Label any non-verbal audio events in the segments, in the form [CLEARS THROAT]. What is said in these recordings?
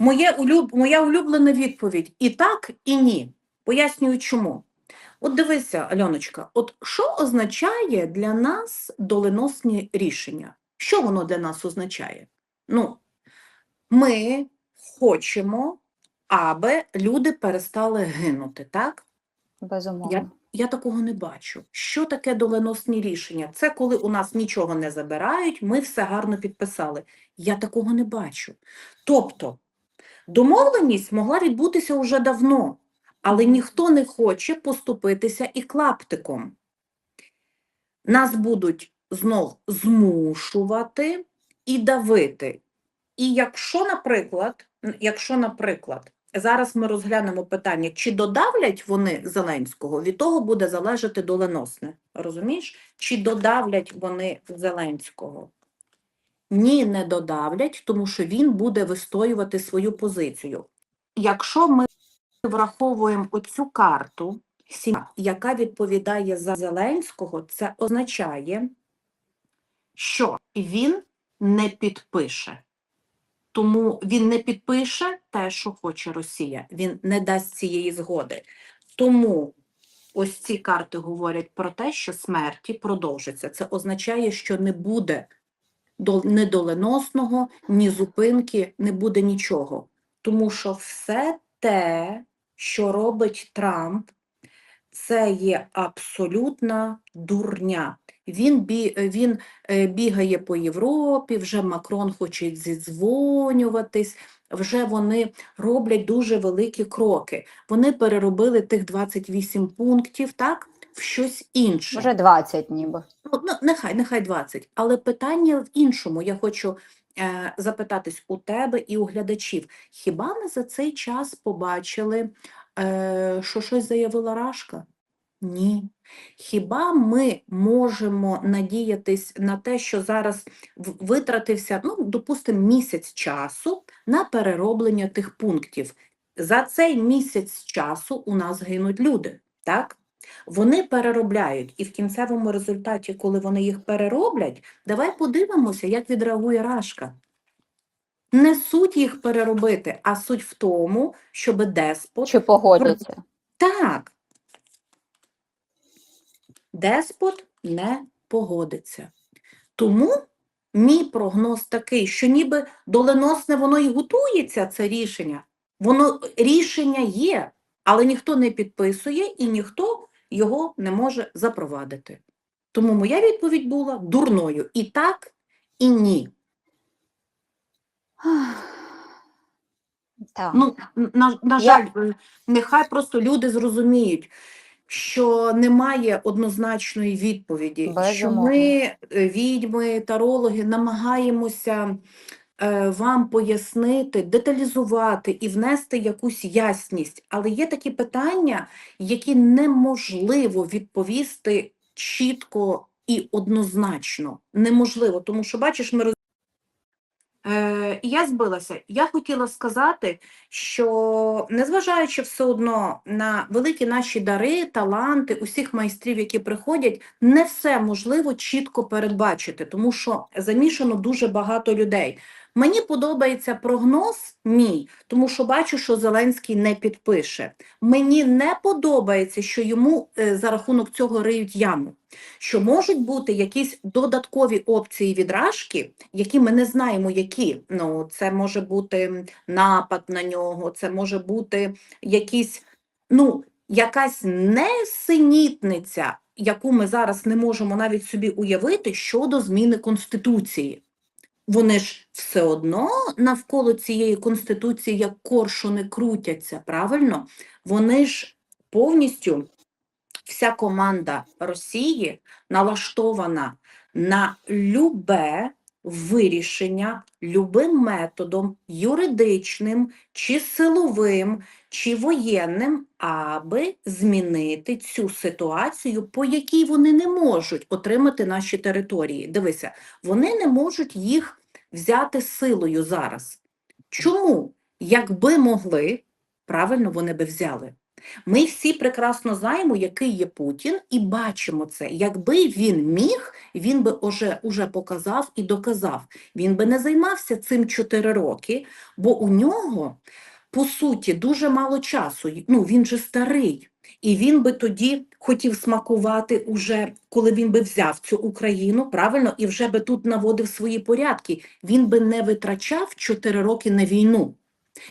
Моє улюб... Моя улюблена відповідь і так, і ні. Пояснюю чому. От дивися, Альоночка, от що означає для нас доленосні рішення? Що воно для нас означає? Ну, ми хочемо, аби люди перестали гинути, так? Безумовно. Я, я такого не бачу. Що таке доленосні рішення? Це коли у нас нічого не забирають, ми все гарно підписали. Я такого не бачу. Тобто, домовленість могла відбутися уже давно, але ніхто не хоче поступитися і клаптиком. Нас будуть знов змушувати і давити. І якщо, наприклад, якщо, наприклад, зараз ми розглянемо питання, чи додавлять вони Зеленського, від того буде залежати доленосне. Розумієш? Чи додавлять вони Зеленського? Ні, не додавлять, тому що він буде вистоювати свою позицію. Якщо ми враховуємо оцю карту, яка відповідає за Зеленського, це означає, що він не підпише. Тому він не підпише те, що хоче Росія. Він не дасть цієї згоди. Тому ось ці карти говорять про те, що смерті продовжаться. Це означає, що не буде ні доленосного, ні зупинки, не буде нічого. Тому що все те, що робить Трамп, це є абсолютна дурня. Він, бі, він е, бігає по Європі, вже Макрон хоче зідзвонюватись, вже вони роблять дуже великі кроки. Вони переробили тих 28 пунктів, так, в щось інше. Вже 20 ніби. Ну, нехай, нехай 20. Але питання в іншому. Я хочу е, запитатись у тебе і у глядачів. Хіба ми за цей час побачили, е, що щось заявила Рашка? Ні. Хіба ми можемо надіятись на те, що зараз витратився, ну, допустимо, місяць часу на перероблення тих пунктів? За цей місяць часу у нас гинуть люди, так? Вони переробляють, і в кінцевому результаті, коли вони їх перероблять, давай подивимося, як відреагує Рашка. Не суть їх переробити, а суть в тому, щоб деспот Чи погодяться? так. Деспот не погодиться. Тому мій прогноз такий, що ніби доленосне воно і готується, це рішення. Воно рішення є, але ніхто не підписує і ніхто його не може запровадити. Тому моя відповідь була дурною. І так, і ні. Так. Ну, на, на жаль, е, нехай просто люди зрозуміють, що немає однозначної відповіді, що ми, е, відьми, тарологи, намагаємося вам пояснити, деталізувати і внести якусь ясність. Але є такі питання, які неможливо відповісти чітко і однозначно. Неможливо, тому що, бачиш, ми роз... Е, я збилася. Я хотіла сказати, що незважаючи все одно на великі наші дари, таланти, усіх майстрів, які приходять, не все можливо чітко передбачити, тому що замішано дуже багато людей. Мені подобається прогноз мій, тому що бачу, що Зеленський не підпише. Мені не подобається, що йому е, за рахунок цього риють яму. Що можуть бути якісь додаткові опції від Рашки, які ми не знаємо, які. Ну, це може бути напад на нього, це може бути якісь, ну, якась несенітниця, яку ми зараз не можемо навіть собі уявити щодо зміни Конституції. Вони ж все одно навколо цієї Конституції, як коршуни, крутяться, правильно? Вони ж повністю, вся команда Росії налаштована на любе вирішення любим методом, юридичним, чи силовим, чи воєнним, аби змінити цю ситуацію, по якій вони не можуть отримати наші території. Дивися, вони не можуть їх взяти силою зараз. Чому? Якби могли, правильно вони би взяли. Ми всі прекрасно знаємо, який є Путін, і бачимо це. Якби він міг, він би уже, уже показав і доказав. Він би не займався цим 4 роки, бо у нього, по суті, дуже мало часу. Ну, він же старий. І він би тоді хотів смакувати уже, коли він би взяв цю Україну, правильно, і вже би тут наводив свої порядки. Він би не витрачав 4 роки на війну.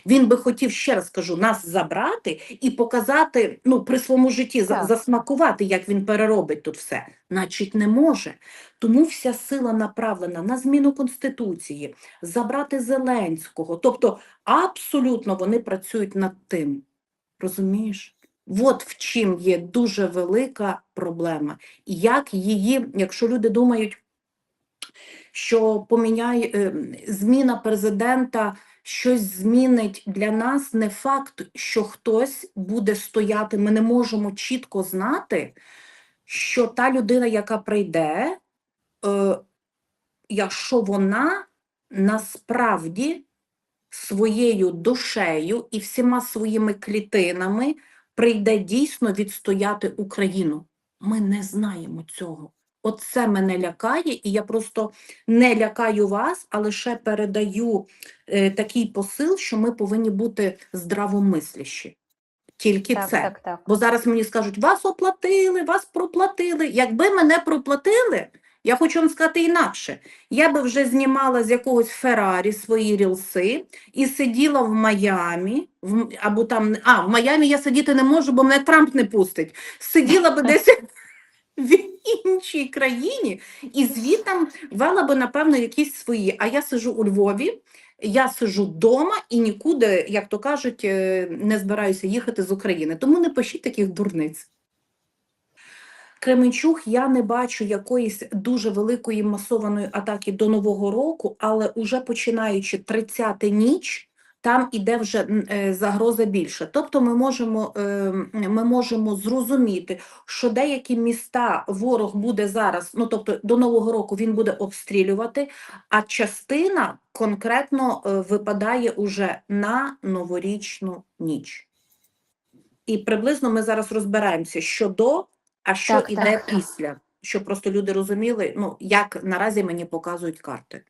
Він би хотів, ще раз кажу, нас забрати і показати, ну, при своєму житті за- Так. засмакувати, як він переробить тут все. Значить, не може. Тому вся сила направлена на зміну Конституції, забрати Зеленського. Тобто, абсолютно вони працюють над тим. Розумієш? От в чим є дуже велика проблема. І як її, якщо люди думають, що поміняє е, зміна президента щось змінить для нас, не факт, що хтось буде стояти. Ми не можемо чітко знати, що та людина, яка прийде, е, якщо вона насправді своєю душею і всіма своїми клітинами прийде дійсно відстояти Україну. Ми не знаємо цього. Оце мене лякає, і я просто не лякаю вас, а лише передаю е, такий посил, що ми повинні бути здравомислящі. Тільки Так, це. так, так. Бо зараз мені скажуть, вас оплатили, вас проплатили. Якби мене проплатили, я хочу вам сказати інакше. Я би вже знімала з якогось Феррарі свої рілси і сиділа в Майамі, в, або там, а, в Майамі я сидіти не можу, бо мене Трамп не пустить. Сиділа би [LAUGHS] десь в іншій країні і звітам вела би, напевно, якісь свої. А я сижу у Львові, я сижу вдома і нікуди, як то кажуть, е, не збираюся їхати з України. Тому не пишіть таких дурниць. Кременчук я не бачу якоїсь дуже великої масованої атаки до Нового року, але уже починаючи 30 ніч, там іде вже е, загроза більше. Тобто ми можемо, е, ми можемо зрозуміти, що деякі міста ворог буде зараз, ну тобто до Нового року він буде обстрілювати, а частина конкретно е, випадає уже на новорічну ніч. І приблизно ми зараз розбираємося, що до, а що Так, іде так. після, щоб просто люди розуміли, ну, як наразі мені показують карти.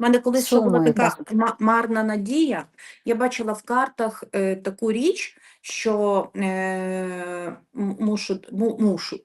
У мене колись ще була така ма- марна надія. Я бачила в картах е, таку річ, що е, мушу, мушу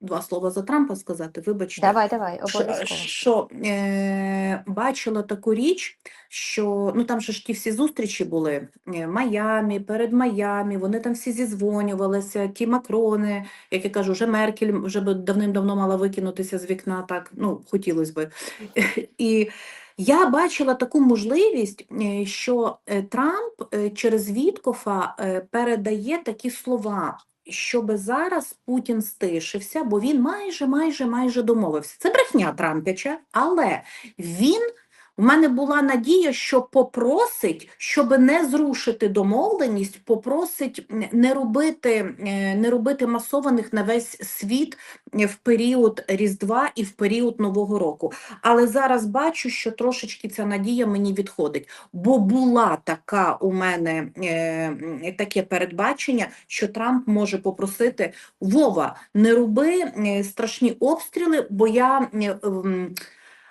два слова за Трампа сказати, вибачте. Давай, давай, Що, обов'язково. що е, бачила таку річ, що ну там же ж ті всі зустрічі були е, Майамі, перед Майамі, вони там всі зізвонювалися, ті Макрони, як я кажу, вже Меркель вже давним-давно мала викинутися з вікна, так ну хотілося би. [LAUGHS] І я бачила таку можливість, е, що е, Трамп е, через Віткофа передає такі слова, щоб зараз Путін стишився, бо він майже, майже, майже домовився. Це брехня Трампяча, але він. У мене була надія, що попросить, щоб не зрушити домовленість, попросить не робити, е, не робити масованих на весь світ в період Різдва і в період Нового року. Але зараз бачу, що трошечки ця надія мені відходить, бо була така у мене е, таке передбачення, що Трамп може попросити Вова, не роби е, страшні обстріли, бо я, е, м,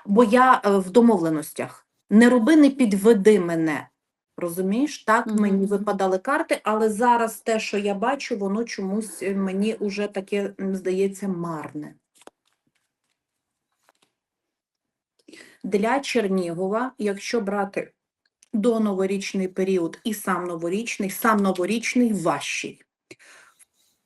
бо я е, в домовленостях. Не роби, не підведи мене. Розумієш, так мені випадали карти, але зараз те, що я бачу, воно чомусь е, мені уже таке здається марне. Для Чернігова, якщо брати до новорічний період і сам новорічний, сам новорічний важчий.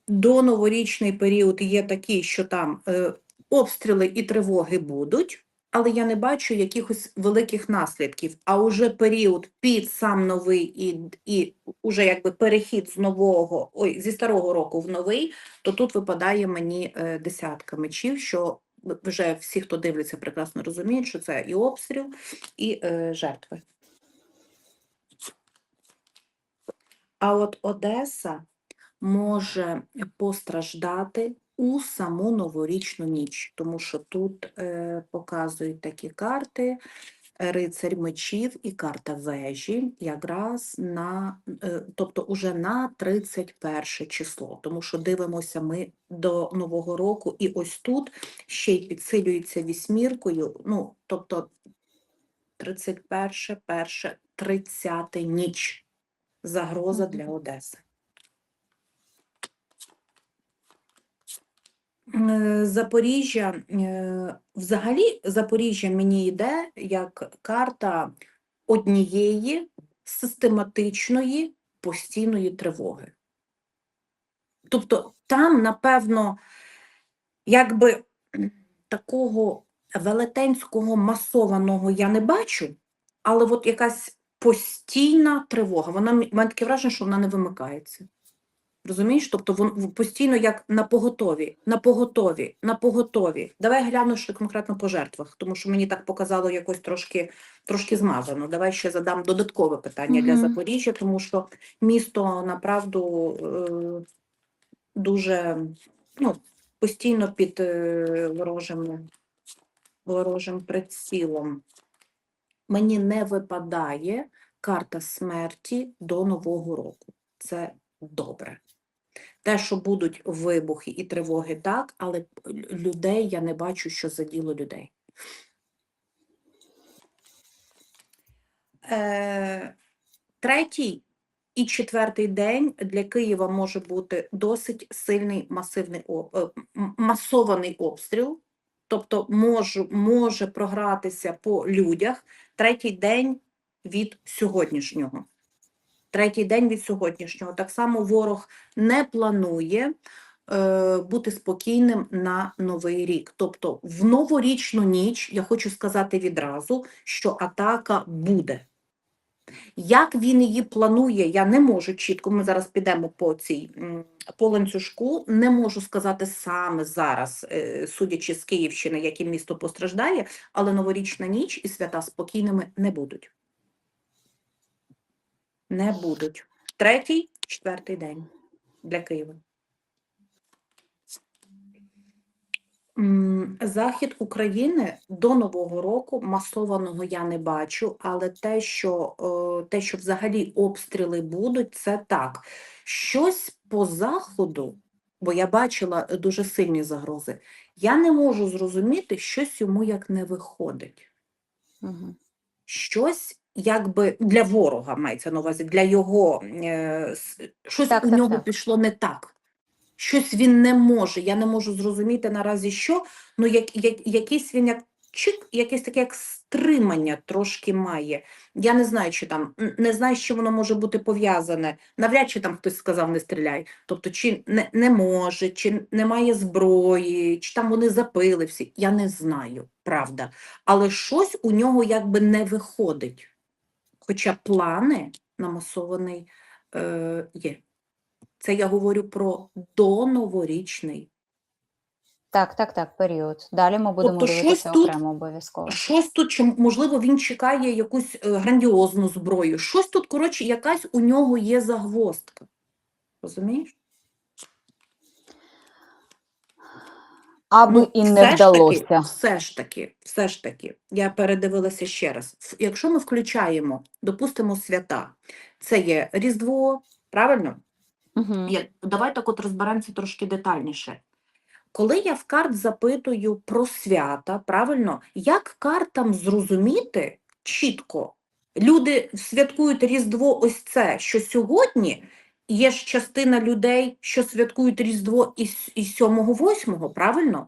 До новорічний період є такий, що там е, обстріли і тривоги будуть, але я не бачу якихось великих наслідків. А уже період під сам новий і, і уже якби перехід з нового, ой, зі старого року в новий, то тут випадає мені е, десятка мечів, що вже всі, хто дивляться, прекрасно розуміють, що це і обстріл, і е, жертви. А от Одеса може постраждати у саму новорічну ніч, тому що тут е, показують такі карти. рицарь мечів і карта вежі якраз на, е, тобто уже на 31 число, тому що дивимося ми до Нового року, і ось тут ще й підсилюється вісьміркою, ну, тобто 31, 1, 30 ніч загроза для Одеси. Запоріжжя, е, взагалі Запоріжжя мені йде як карта однієї систематичної постійної тривоги. Тобто там, напевно, якби такого велетенського масованого я не бачу, але от якась постійна тривога. Вона мене таке враження, що вона не вимикається. Розумієш? Тобто вон постійно як на поготові, на поготові, на поготові. Давай гляну ще конкретно по жертвах, тому що мені так показало якось трошки, трошки змазано. Давай ще задам додаткове питання для Запоріжжя, тому що місто направду е, дуже ну, постійно під е, ворожим, ворожим прицілом. Мені не випадає карта смерті до Нового року. Це добре. Те, що будуть вибухи і тривоги, так, але людей я не бачу, що заділо людей. Е, третій і четвертий день для Києва може бути досить сильний масивний е, масований обстріл, тобто може, може програтися по людях третій день від сьогоднішнього. Третій день від сьогоднішнього. Так само ворог не планує е, бути спокійним на новий рік. Тобто, в новорічну ніч я хочу сказати відразу, що атака буде. Як він її планує, я не можу чітко. Ми зараз підемо по цій по ланцюжку. Не можу сказати саме зараз, е, судячи з Київщини, яке місто постраждає, але новорічна ніч і свята спокійними не будуть. Не будуть. Третій, четвертий день для Києва. Захід України до Нового року масованого я не бачу, але те, що, е, те, що взагалі обстріли будуть, це так. Щось по заходу, бо я бачила дуже сильні загрози, я не можу зрозуміти, щось йому як не виходить. Мгм. Щось якби для ворога мається на увазі, для його е, щось Так, у так, нього так. пішло не так. Щось він не може. Я не можу зрозуміти наразі, що, ну як, як, якийсь він як чик, якесь таке як стримання трошки має. Я не знаю, чи там не знаю, що воно може бути пов'язане. Навряд чи там хтось сказав не стріляй. Тобто, чи не, не може, чи немає зброї, чи там вони запили всі. Я не знаю, правда. Але щось у нього якби не виходить. Хоча плани на масований е, є. Це я говорю про доноворічний. Так, так, так, період. Далі ми будемо Тобто дивитися тут- окремо обов'язково. Щось тут, чи можливо він чекає якусь е, грандіозну зброю. Щось тут, коротше, якась у нього є загвоздка. Розумієш? Аби Ну, і все не ж вдалося. Таки, все ж таки, все ж таки, я передивилася ще раз. Якщо ми включаємо, допустимо, свята, це є Різдво, правильно? Мгм. Я, давай так от розберемося трошки детальніше. Коли я в карт запитую про свята, правильно, як картам зрозуміти чітко? Люди святкують Різдво ось це, що сьогодні є ж частина людей, що святкують Різдво із, із 7-8, правильно?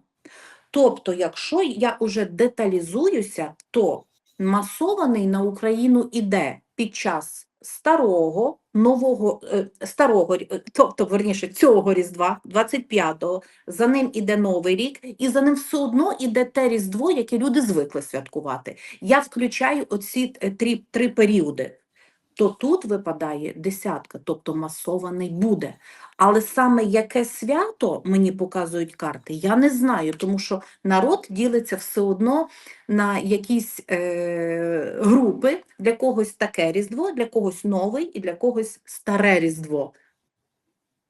Тобто, якщо я уже деталізуюся, то масований на Україну іде під час старого, нового, е, старого, е, тобто, верніше, цього Різдва, 25-го, за ним іде Новий рік, і за ним все одно іде те Різдво, яке люди звикли святкувати. Я включаю оці е, три, три періоди. То тут випадає десятка, тобто масований буде. Але саме яке свято мені показують карти, я не знаю, тому що народ ділиться все одно на якісь е, групи, для когось таке Різдво, для когось новий і для когось старе Різдво.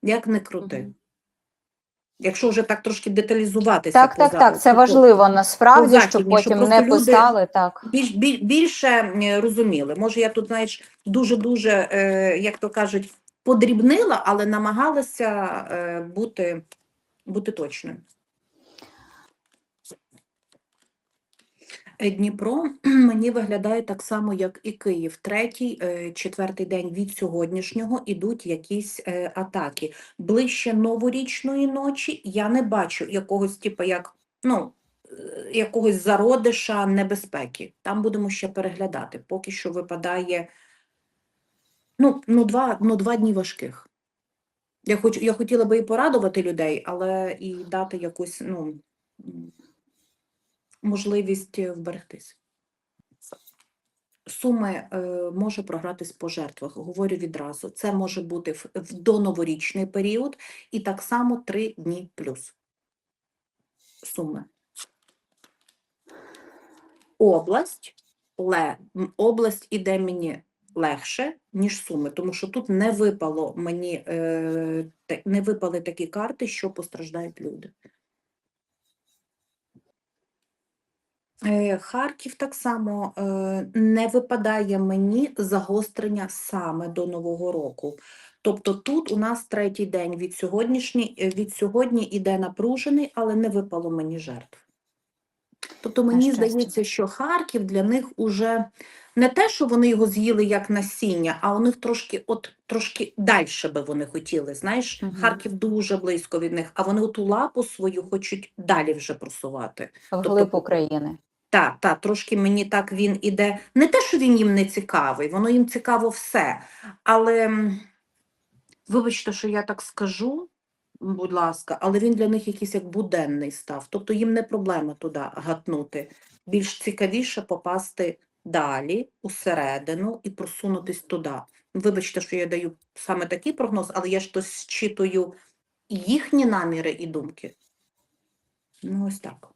Як не крути. Якщо вже так трошки деталізуватися Так, так, так. Це важливо насправді, щоб щоб потім просто не писали так. більш, біль- більше розуміли. Може, я тут, знаєш, дуже-дуже, е, як то кажуть, подрібнила, але намагалася е, бути, бути точною. Дніпро [CLEARS THROAT] мені виглядає так само, як і Київ. Третій, е, четвертий день від сьогоднішнього ідуть якісь е, атаки. Ближче новорічної ночі я не бачу якогось, типу, як, ну, е, якогось зародиша небезпеки. Там будемо ще переглядати. Поки що випадає ну, ну, два, ну, два дні важких. Я, хоч, я хотіла би і порадувати людей, але і дати якусь ну, можливість е, вберегтись. Суми е, може програтись по жертвах, говорю відразу. Це може бути в, доноворічний період і так само три дні плюс. Суми. Область, ле, область іде мені легше, ніж суми, тому що тут не випало мені е, не випали такі карти, що постраждають люди. Е, Харків так само е, не випадає мені загострення саме до Нового року. Тобто тут у нас третій день від сьогоднішній, е, від сьогодні іде напружений, але не випало мені жертв. Тобто мені здається, що Харків для них уже не те, що вони його з'їли як насіння, а у них трошки, от трошки далі би вони хотіли. Знаєш, Мгм. Харків дуже близько від них, а вони оту лапу свою хочуть далі вже просувати. Вглиб тобто- України. Так, так, трошки мені так він іде. Не те, що він їм не цікавий, воно їм цікаво все. Але вибачте, що я так скажу, будь ласка, але він для них якийсь як буденний став. Тобто їм не проблема туди гатнути. Більш цікавіше попасти далі, усередину і просунутись туди. Вибачте, що я даю саме такий прогноз, але я ж то зчитую їхні наміри і думки. Ну, ось так.